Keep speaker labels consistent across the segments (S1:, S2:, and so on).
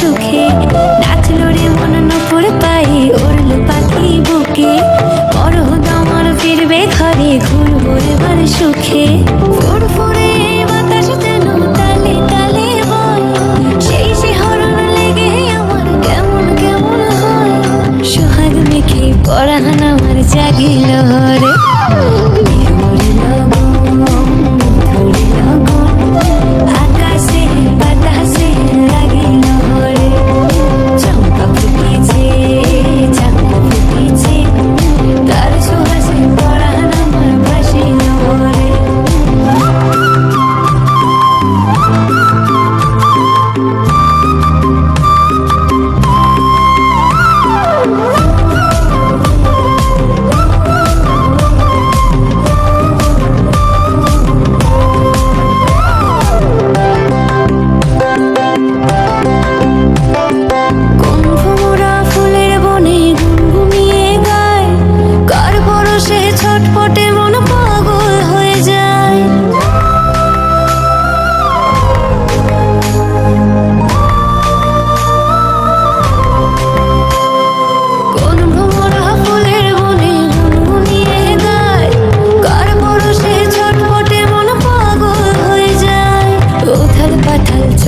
S1: সুখে। ডাকলো রে মন নপুর পাই উড়লো পাখি বুকে। বড় দামার ফিরবে ঘরে, ঘুরবো এবার সুখে। ফুরফুরে তালে তালে আমার আমার জাগিল হরে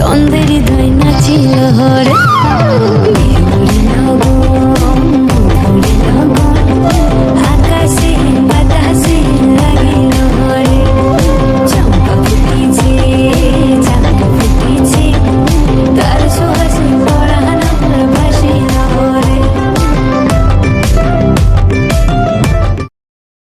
S1: চন্দ্রের হৃদয় নাচিল হরে।